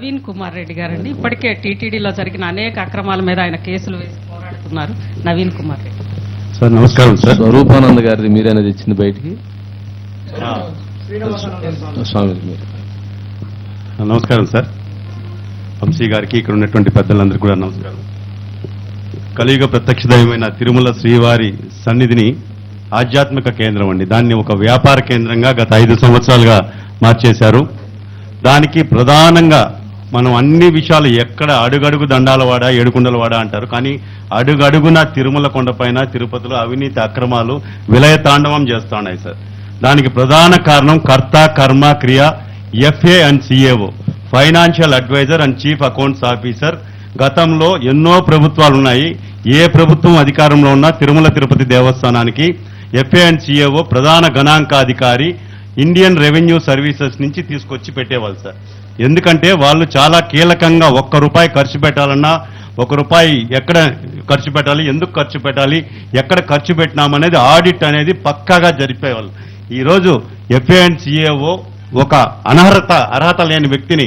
నవీన్ కుమార్ రెడ్డి గారండి. ఇప్పటికే టీటీడీలో జరిగిన అనేక అక్రమాల మీద ఆయన కేసులు వేసి పోరాడుతున్నారు. నవీన్ కుమార్ రెడ్డి. సార్ నమస్కారం సార్. స్వరూపానంద గారిది మీరైనా తెచ్చింది బయటికి? స్వామి నమస్కారం సార్. వంశీ గారికి ఇక్కడ ఉన్నటువంటి పెద్దలందరికీ కూడా నమస్కారం. కలియుగ ప్రత్యక్ష దైవమైన తిరుమల శ్రీవారి సన్నిధిని ఆధ్యాత్మిక కేంద్రం అండి. దాన్ని ఒక వ్యాపార కేంద్రంగా గత ఐదు సంవత్సరాలుగా మార్చేశారు. దానికి ప్రధానంగా మనం అన్ని విషయాలు ఎక్కడ అడుగడుగు దండాలవాడ ఏడుకుండలవాడ అంటారు. కానీ అడుగడుగున తిరుమల కొండపైన తిరుపతిలో అవినీతి అక్రమాలు విలయ తాండవం చేస్తున్నాయి సార్. దానికి ప్రధాన కారణం కర్త కర్మ క్రియ FA and CAO. Financial adviser and chief accounts officer. గతంలో ఎన్నో ప్రభుత్వాలు ఉన్నాయి. ఏ ప్రభుత్వం అధికారంలో ఉన్నా తిరుమల తిరుపతి దేవస్థానానికి ఎఫ్ఏ అండ్ సిఏఓ ప్రధాన గణాంకాధికారి ఇండియన్ రెవెన్యూ సర్వీసెస్ నుంచి తీసుకొచ్చి పెట్టేవాళ్ళు సార్. ఎందుకంటే వాళ్ళు చాలా కీలకంగా ఒక్క రూపాయి ఖర్చు పెట్టాలన్నా ఒక రూపాయి ఎక్కడ ఖర్చు పెట్టాలి ఎందుకు ఖర్చు పెట్టాలి ఎక్కడ ఖర్చు పెట్టినామనేది ఆడిట్ అనేది పక్కాగా జరిపేవాళ్ళు. ఈరోజు ఎఫ్ఏఎన్సిఏఓ ఒక అనర్హత అర్హత లేని వ్యక్తిని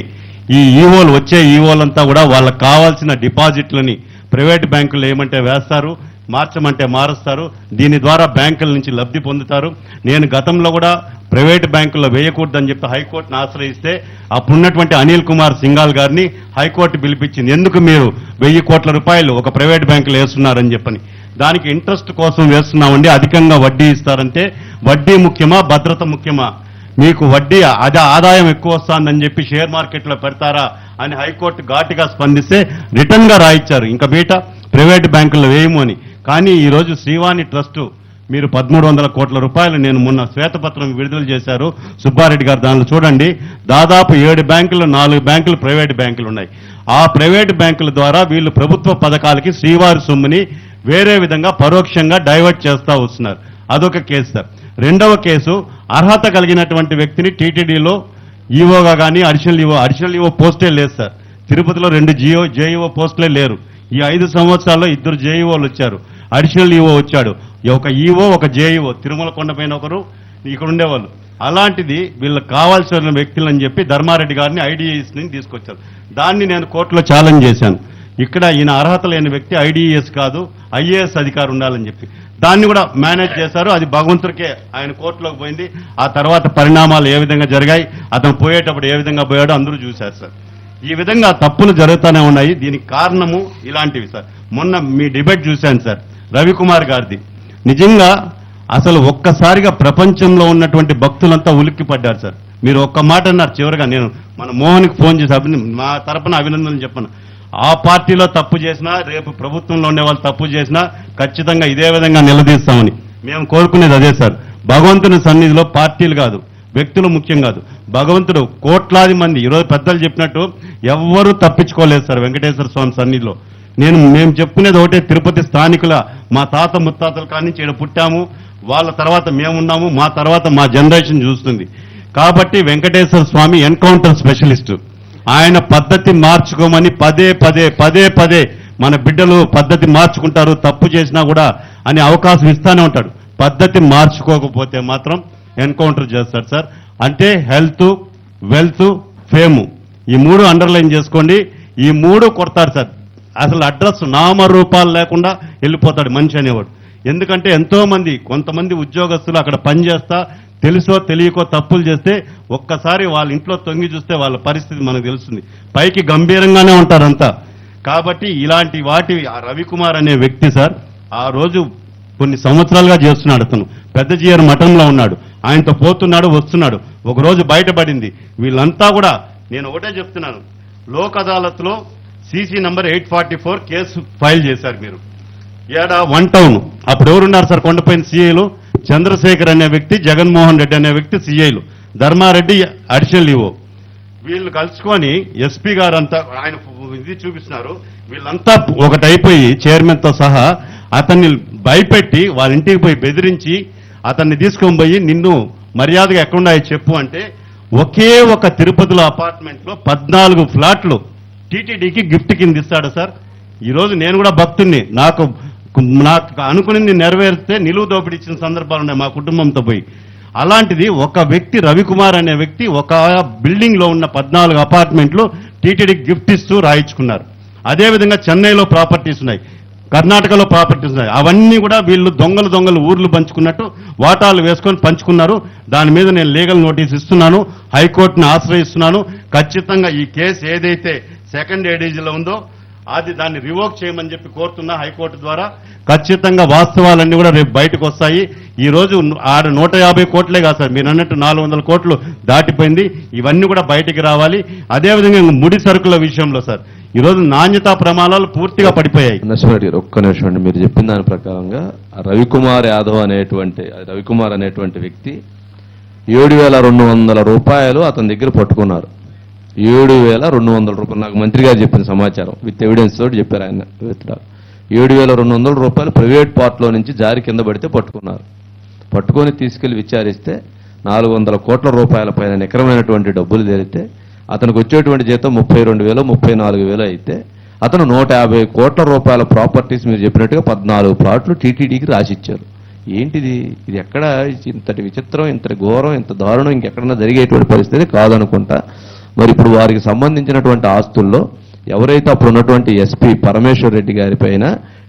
ఈ ఈవోలు వచ్చే ఈవోలంతా కూడా వాళ్ళకి కావాల్సిన డిపాజిట్లని ప్రైవేట్ బ్యాంకులు ఏమంటే వేస్తారు మార్చమంటే మారుస్తారు. దీని ద్వారా బ్యాంకుల నుంచి లబ్ధి పొందుతారు. నేను గతంలో కూడా ప్రైవేట్ బ్యాంకుల్లో వేయకూడదని చెప్పి హైకోర్టును ఆశ్రయిస్తే అప్పుడున్నటువంటి అనిల్ కుమార్ సింగాల్ గారిని హైకోర్టు పిలిపించింది. ఎందుకు మీరు వెయ్యి కోట్ల రూపాయలు ఒక ప్రైవేట్ బ్యాంకులో వేస్తున్నారని చెప్పని. దానికి ఇంట్రెస్ట్ కోసం వేస్తున్నామండి. అధికంగా వడ్డీ ఇస్తారంటే వడ్డీ ముఖ్యమా భద్రత ముఖ్యమా? మీకు వడ్డీ అదే ఆదాయం ఎక్కువ వస్తుందని చెప్పి షేర్ మార్కెట్లో పెడతారా అని హైకోర్టు ఘాటుగా స్పందిస్తే రిటర్న్గా రాయిచ్చారు. ఇంకా బీట ప్రైవేట్ బ్యాంకుల్లో వేయము అని. కానీ ఈరోజు శ్రీవాణి ట్రస్టు మీరు పదమూడు వందల కోట్ల రూపాయలు నేను మొన్న శ్వేతపత్రం విడుదల చేశారు. సుబ్బారెడ్డి గారు దానిలో చూడండి. దాదాపు ఏడు బ్యాంకులు నాలుగు బ్యాంకులు ప్రైవేట్ బ్యాంకులు ఉన్నాయి. ఆ ప్రైవేట్ బ్యాంకుల ద్వారా వీళ్ళు ప్రభుత్వ పథకాలకి శ్రీవారి సొమ్ముని వేరే విధంగా పరోక్షంగా డైవర్ట్ చేస్తూ వస్తున్నారు. అదొక కేసు సార్. రెండవ కేసు అర్హత కలిగినటువంటి వ్యక్తిని టీటీడీలో ఈవోగా కానీ అడిషనల్ ఈవో అడిషనల్ ఈవో పోస్టే లేదు సార్. తిరుపతిలో రెండు జియో జేఈఓ పోస్టులే లేరు. ఈ ఐదు సంవత్సరాల్లో ఇద్దరు జేఈఓలు వచ్చారు. అడిషనల్ ఈఓ వచ్చాడు. ఒక ఈఓ ఒక జేఈఓ. తిరుమల కొండపైన ఒకరు ఇక్కడ ఉండేవాళ్ళు. అలాంటిది వీళ్ళకి కావాల్సిన వ్యక్తులని చెప్పి ధర్మారెడ్డి గారిని ఐడిఎస్ని తీసుకొచ్చారు. దాన్ని నేను కోర్టులో ఛాలెంజ్ చేశాను. ఇక్కడ ఈయన అర్హత లేని వ్యక్తి ఐడిఎస్ కాదు ఐఏఎస్ అధికారి ఉండాలని చెప్పి. దాన్ని కూడా మేనేజ్ చేశారు. అది భగవంతుడికే ఆయన కోర్టులోకి పోయింది. ఆ తర్వాత పరిణామాలు ఏ విధంగా జరిగాయి అతను పోయేటప్పుడు ఏ విధంగా పోయాడో అందరూ చూశారు సార్. ఈ విధంగా తప్పులు జరుగుతూనే ఉన్నాయి. దీనికి కారణము ఇలాంటివి సార్. మొన్న మీ డిబేట్ చూశాను సార్. రవికుమార్ గారిది. నిజంగా అసలు ఒక్కసారిగా ప్రపంచంలో ఉన్నటువంటి భక్తులంతా ఉలిక్కి పడ్డారు సార్. మీరు ఒక్క మాట అన్నారు చివరిగా నేను మన మోహన్కి ఫోన్ చేసి మా తరపున అభినందనలు చెప్పను. ఆ పార్టీలో తప్పు చేసినా రేపు ప్రభుత్వంలో ఉండే వాళ్ళు తప్పు చేసినా ఖచ్చితంగా ఇదే విధంగా నిలదీస్తామని మేము కోరుకునేది అదే సార్. భగవంతుని సన్నిధిలో పార్టీలు కాదు. వ్యక్తులు ముఖ్యం కాదు. భగవంతుడు కోట్లాది మంది ఈరోజు పెద్దలు చెప్పినట్టు ఎవ్వరూ తప్పించుకోలేదు సార్ వెంకటేశ్వర స్వామి సన్నిధిలో. నేను మేము చెప్పుకునేది ఒకటే తిరుపతి స్థానికుల మా తాత ముత్తాతల కానీ ఇక్కడ పుట్టాము. వాళ్ళ తర్వాత మేమున్నాము మా తర్వాత మా జనరేషన్ చూస్తుంది. కాబట్టి వెంకటేశ్వర స్వామి ఎన్కౌంటర్ స్పెషలిస్టు. ఆయన పద్ధతి మార్చుకోమని పదే పదే పదే పదే మన బిడ్డలు పద్ధతి మార్చుకుంటారు తప్పు చేసినా కూడా అని అవకాశం ఇస్తానే ఉంటాడు. పద్ధతి మార్చుకోకపోతే మాత్రం ఎన్కౌంటర్ చేస్తాడు సార్. అంటే హెల్త్ వెల్త్ ఫేము. ఈ మూడు అండర్లైన్ చేసుకోండి. ఈ మూడు కొడతాడు సార్. అసలు అడ్రస్ నామరూపాలు లేకుండా వెళ్ళిపోతాడు మనిషి అనేవాడు. ఎందుకంటే ఎంతో మంది కొంతమంది ఉద్యోగస్తులు అక్కడ పనిచేస్తా తెలుసో తెలియకో తప్పులు చేస్తే ఒక్కసారి వాళ్ళ ఇంట్లో తొంగి చూస్తే వాళ్ళ పరిస్థితి మనకు తెలుస్తుంది. పైకి గంభీరంగానే ఉంటారంతా. కాబట్టి ఇలాంటి వాటి ఆ రవికుమార్ అనే వ్యక్తి సార్ ఆ రోజు కొన్ని సంవత్సరాలుగా చేస్తున్నాడు అతను. పెద్ద జీఆర్ మఠంలో ఉన్నాడు. ఆయనతో పోతున్నాడు వస్తున్నాడు. ఒక రోజు బయటపడింది. వీళ్ళంతా కూడా నేను ఒకటే చెప్తున్నాను. Lok అదాలత్లో CC number eight forty four case file చేశారు మీరు. ఏడా వన్ టౌన్. అప్పుడు ఎవరున్నారు సార్ కొండపైన సీఐలు? చంద్రశేఖర్ అనే వ్యక్తి జగన్మోహన్ రెడ్డి అనే వ్యక్తి సీఐలు. ధర్మారెడ్డి అడిషనల్ ఈవో వీళ్ళు కలుసుకొని ఎస్పీ గారు అంతా ఆయన ఇది చూపిస్తున్నారు. వీళ్ళంతా ఒకటైపోయి చైర్మన్తో సహా అతన్ని భయపెట్టి వాళ్ళ ఇంటికి పోయి బెదిరించి అతన్ని తీసుకొని పోయి నిన్ను మర్యాదగా ఎక్కడున్నాయో చెప్పు అంటే ఒకే ఒక తిరుపతిలో అపార్ట్మెంట్లో పద్నాలుగు ఫ్లాట్లు టీటీడీకి గిఫ్ట్ కింద ఇస్తాడు సార్. ఈరోజు నేను కూడా భక్తుణ్ణి. నాకు నాకు అనుకునింది నెరవేరిస్తే నిలువు దోపిడీ ఇచ్చిన సందర్భాలు ఉన్నాయి మా కుటుంబంతో పోయి. అలాంటిది ఒక వ్యక్తి రవికుమార్ అనే వ్యక్తి ఒక బిల్డింగ్లో ఉన్న పద్నాలుగు అపార్ట్మెంట్లు టీటీడీకి గిఫ్ట్ ఇస్తూ రాయించుకున్నారు. అదేవిధంగా చెన్నైలో ప్రాపర్టీస్ ఉన్నాయి. కర్ణాటకలో ప్రాపర్టీస్ ఉన్నాయి. అవన్నీ కూడా వీళ్ళు దొంగలు దొంగలు ఊర్లు పంచుకున్నట్టు వాటాలు వేసుకొని పంచుకున్నారు. దాని మీద నేను లీగల్ నోటీస్ ఇస్తున్నాను. హైకోర్టును ఆశ్రయిస్తున్నాను. ఖచ్చితంగా ఈ కేసు ఏదైతే సెకండ్ ఏడీజీలో ఉందో అది దాన్ని రివోక్ చేయమని చెప్పి కోరుతున్నా హైకోర్టు ద్వారా ఖచ్చితంగా వాస్తవాలన్నీ కూడా రేపు బయటకు వస్తాయి. ఈ రోజు ఆడ నూట యాభై కోట్లే కాదు సార్ మీరు అన్నట్టు నాలుగు వందల కోట్లు దాటిపోయింది. ఇవన్నీ కూడా బయటికి రావాలి. అదేవిధంగా ముడి సరుకుల విషయంలో సార్ ఈ రోజు నాణ్యతా ప్రమాణాలు పూర్తిగా పడిపోయాయి. నరసింహారెడ్డి గారు ఒక్క నిమిషం అండి. మీరు చెప్పిన దాని ప్రకారంగా రవికుమార్ యాదవ్ అనేటువంటి రవికుమార్ అనేటువంటి వ్యక్తి ఏడు వేల రెండు వందల రూపాయలు అతని దగ్గర పట్టుకున్నారు. ఏడు వేల రెండు వందల రూపాయలు. నాకు మంత్రి గారు చెప్పిన సమాచారం. విత్ ఎవిడెన్స్ తోటి చెప్పారు ఆయన. విత్ ఏడు వేల రెండు వందల రూపాయలు ప్రైవేట్ పార్ట్లో నుంచి జారి కింద పడితే పట్టుకున్నారు. పట్టుకొని తీసుకెళ్ళి విచారిస్తే నాలుగు వందల కోట్ల రూపాయల పైన నికరమైనటువంటి డబ్బులు తెలితే అతనికి వచ్చేటువంటి జీతం ముప్పై రెండు వేలు ముప్పై నాలుగు వేలు అయితే అతను నూట యాభై కోట్ల రూపాయల ప్రాపర్టీస్ మీరు చెప్పినట్టుగా పద్నాలుగు ప్లాట్లు టీటీడీకి రాసిచ్చారు. ఏంటిది? ఇది ఎక్కడ? ఇంతటి విచిత్రం ఇంతటి ఘోరం ఇంత దారుణం ఇంకెక్కడన్నా జరిగేటువంటి పరిస్థితి కాదనుకుంటా. మరి ఇప్పుడు వారికి సంబంధించినటువంటి ఆస్తుల్లో ఎవరైతే అప్పుడు ఉన్నటువంటి ఎస్పీ పరమేశ్వర్ రెడ్డి గారి పైన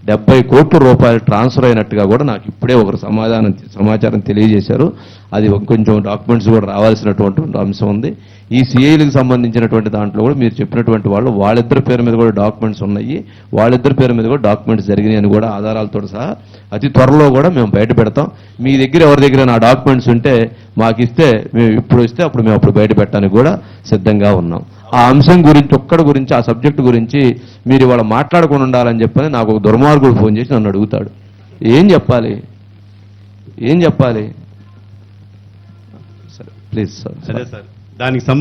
డెబ్బై కోట్ల రూపాయలు ట్రాన్స్ఫర్ అయినట్టుగా కూడా నాకు ఇప్పుడే ఒకరు సమాధానం సమాచారం తెలియజేశారు. అది కొంచెం డాక్యుమెంట్స్ కూడా రావాల్సినటువంటి అంశం ఉంది. ఈ సిఐలకు సంబంధించినటువంటి దాంట్లో కూడా మీరు చెప్పినటువంటి వాళ్ళు వాళ్ళిద్దరి పేరు మీద కూడా డాక్యుమెంట్స్ ఉన్నాయి. వాళ్ళిద్దరి పేరు మీద కూడా డాక్యుమెంట్స్ జరిగినాయి అని కూడా ఆధారాలతో సహా అతి త్వరలో కూడా మేము బయట పెడతాం. మీ దగ్గర ఎవరి దగ్గర నా డాక్యుమెంట్స్ ఉంటే మాకు ఇస్తే మేము ఇప్పుడు ఇస్తే అప్పుడు మేము అప్పుడు బయట పెట్టడానికి కూడా సిద్ధంగా ఉన్నాం. ఆ అంశం గురించి ఒక్కడి గురించి ఆ సబ్జెక్టు గురించి మీరు ఇవాళ మాట్లాడకుండా ఉండాలని చెప్పని నాకు ఒక దుర్మార్గుడు ఫోన్ చేసి నన్ను అడుగుతాడు. ఏం చెప్పాలి? ఏం చెప్పాలి? సరే ప్లీజ్ సార్. సరే సార్. దానికి సంబంధించి